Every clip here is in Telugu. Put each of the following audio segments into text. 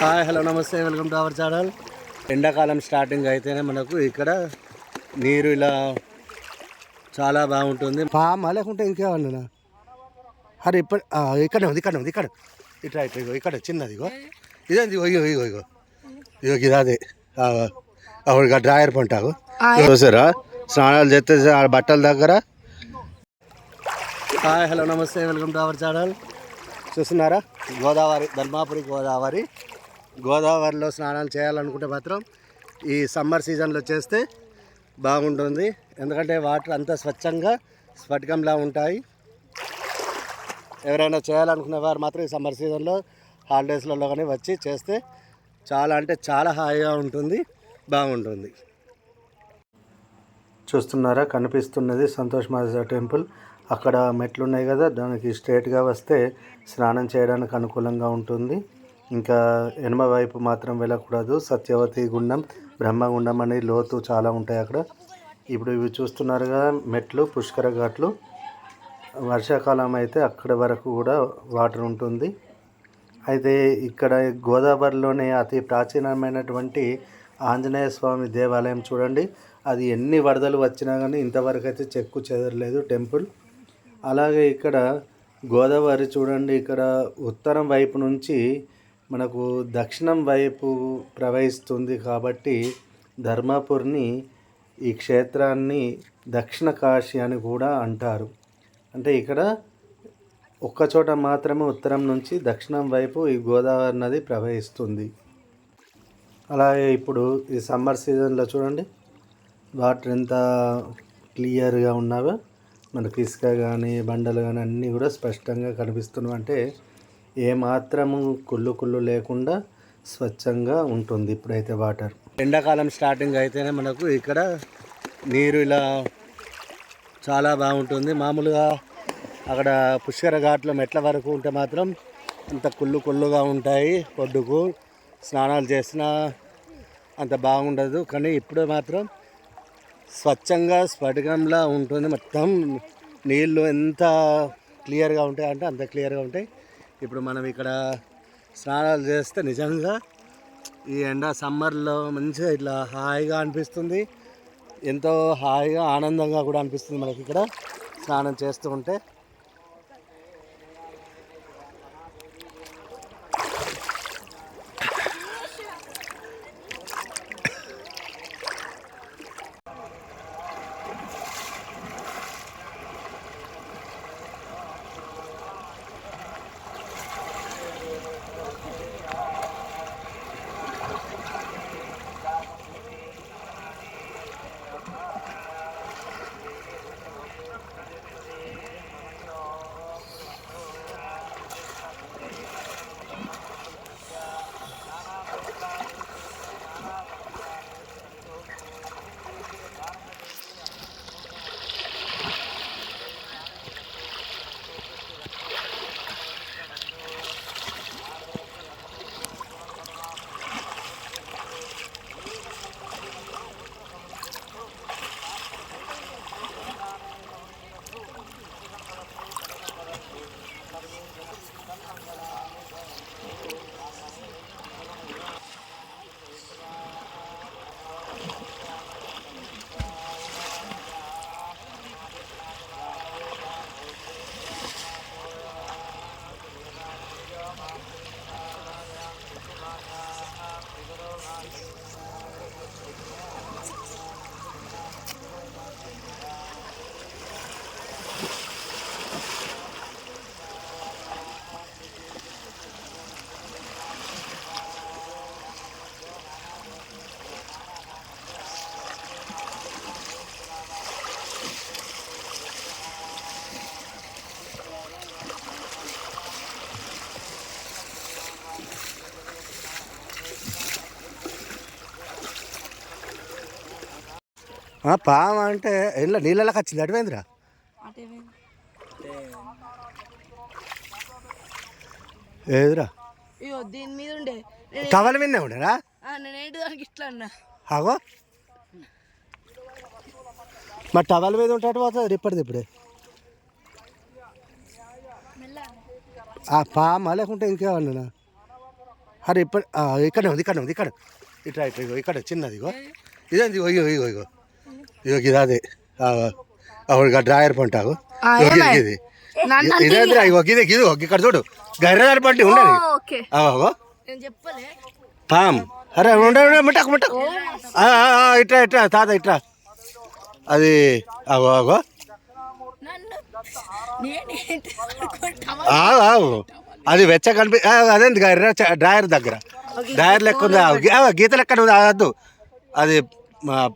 హాయ్ హలో నమస్తే వెల్కమ్ టు అవర్ ఛానల్. ఎండాకాలం స్టార్టింగ్ అయితేనే మనకు ఇక్కడ నీరు ఇలా చాలా బాగుంటుంది. పామా లేకుంటే ఇంకేమన్నా? అరే ఇప్పుడు ఇక్కడ ఉంది ఇక్కడ ఉంది ఇక్కడ. ఇట్లా ఇట్లా ఇగో ఇక్కడ చిన్నది ఇగో. ఇదేంది ఇగో ఇగో ఇగో ఇగో. ఇగో ఇది అదే. ఆవిడ డ్రాయర్ పంటాగు చూసారా? స్నానాలు చేస్తే బట్టల దగ్గర. హాయ్ హలో నమస్తే వెల్కమ్ టు అవర్ ఛానల్. చూస్తున్నారా? గోదావరి ధర్మాపురి గోదావరి. గోదావరిలో స్నానాలు చేయాలనుకుంటే మాత్రం ఈ సమ్మర్ సీజన్లో చేస్తే బాగుంటుంది. ఎందుకంటే వాటర్ అంతా స్వచ్ఛంగా స్ఫటికంలా ఉంటాయి. ఎవరైనా చేయాలనుకునే వారు మాత్రం ఈ సమ్మర్ సీజన్లో హాలిడేస్లలో కానీ వచ్చి చేస్తే చాలా అంటే చాలా హాయిగా ఉంటుంది బాగుంటుంది. చూస్తున్నారా? కనిపిస్తున్నది సంతోష్ మాజా టెంపుల్. అక్కడ మెట్లు ఉన్నాయి కదా దానికి స్ట్రేట్గా వస్తే స్నానం చేయడానికి అనుకూలంగా ఉంటుంది. ఇంకా ఎనమ వైపు మాత్రం వెళ్ళకూడదు. సత్యవతి గుండం బ్రహ్మగుండం అనే లోతు చాలా ఉంటాయి అక్కడ. ఇప్పుడు ఇవి చూస్తున్నారుగా మెట్లు పుష్కర ఘాట్లు. వర్షాకాలం అయితే అక్కడ వరకు కూడా వాటర్ ఉంటుంది. అయితే ఇక్కడ గోదావరిలోనే అతి ప్రాచీనమైనటువంటి ఆంజనేయ స్వామి దేవాలయం చూడండి. అది ఎన్ని వరదలు వచ్చినా కానీ ఇంతవరకు అయితే చెక్కు చెదరలేదు టెంపుల్. అలాగే ఇక్కడ గోదావరి చూడండి ఇక్కడ ఉత్తరం వైపు నుంచి మనకు దక్షిణం వైపు ప్రవహిస్తుంది కాబట్టి ధర్మాపూర్ని ఈ క్షేత్రాన్ని దక్షిణ కాశీ అని కూడా అంటారు. అంటే ఇక్కడ ఒక్కచోట మాత్రమే ఉత్తరం నుంచి దక్షిణం వైపు ఈ గోదావరి నది ప్రవహిస్తుంది. అలాగే ఇప్పుడు ఈ సమ్మర్ సీజన్లో చూడండి. వాటర్ ఎంత క్లియర్గా ఉన్నావో మనకి ఇసుక కానీ బండలు కానీ అన్నీ కూడా స్పష్టంగా కనిపిస్తున్నాయి. అంటే ఏమాత్రము కుళ్ళు కుళ్ళు లేకుండా స్వచ్ఛంగా ఉంటుంది ఇప్పుడైతే వాటర్. ఎండాకాలం స్టార్టింగ్ అయితేనే మనకు ఇక్కడ నీరు ఇలా చాలా బాగుంటుంది. మామూలుగా అక్కడ పుష్కర ఘాట్లో మెట్ల వరకు ఉంటే మాత్రం అంత కుళ్ళు కుళ్ళుగా ఉంటాయి పొడ్డుకు స్నానాలు చేసినా అంత బాగుండదు. కానీ ఇప్పుడు మాత్రం స్వచ్ఛంగా స్ఫటికంలా ఉంటుంది. మొత్తం నీళ్ళు ఎంత క్లియర్గా ఉంటాయి అంటే అంత క్లియర్గా ఉంటాయి. ఇప్పుడు మనం ఇక్కడ స్నానాలు చేస్తే నిజంగా ఈ ఎండ సమ్మర్లో మంచిగా ఇట్లా హాయిగా అనిపిస్తుంది. ఎంతో హాయిగా ఆనందంగా కూడా అనిపిస్తుంది మనకి ఇక్కడ స్నానం చేస్తూ ఉంటే. పాము అంటే ఇలా నీళ్ళకి వచ్చింది అటువేంద్రా? ఏదిరా? దీని మీద ఉండే. టవల్ విన్నే ఉండరా నేను ఏంటి దానికి ఇట్లా అన్నా? ఆగో మరి టవల్ మీద ఉంటాడు పోతుంది ఇప్పటిది ఇప్పుడే. ఆ పామా లేకుంటే ఇంకేమన్నా? అరే ఇప్పుడు ఇక్కడే ఉంది ఇక్కడ ఉంది ఇక్కడ ఇట్లా ఇట్లా ఇక్కడ చిన్నది ఇగో. ఇదేంది ఇగో ఇగో ఇగో ఇగో. ఇగో ఇది అదే అవును డ్రాయర్ పంటావు ఇది ఇదేంది ఇగో గిది గిది ఇక్కడ చూడు గర్రెదారి పంటి ఉండదు ఓకే అవో నేను చెప్పలే పామ్ అరే ఉండ ఉండ ముట్టకు ముట్టకు ఆ, ఆ, ఆ, ఇట్లా ఇట్లా తాత ఇట్లా అది అనుకుంటావా? ఆగు, ఆగు. అది వెచ్చ కనిపి చ- డ్రాయర్ దగ్గర డ్రాయర్ లెక్క ఉంది ఆ, గీ- ఆ, గీత లెక్క ఉంది అదద్దు అది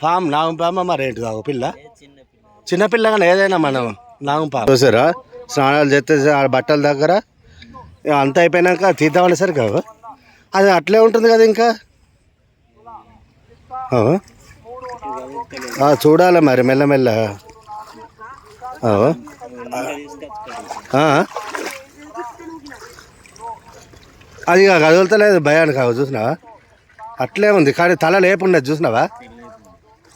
ఫామ్ నాగం పామ మరి ఏంటి కావు పిల్ల. చిన్నపిల్ల కానీ ఏదైనా మనం నాగం పాము చూసారా? స్నానాలు చేస్తే ఆ బట్టల దగ్గర అంత అయిపోయినాక తీద్దామని సరి కావు అది అట్లే ఉంటుంది కదా ఇంకా? చూడాలి మరి మెల్లమెల్ల అది ఇక కదులుతలేదు భయానికి కావు చూసినావా? అట్లే ఉంది కానీ తల లేపుండదు చూసినావా?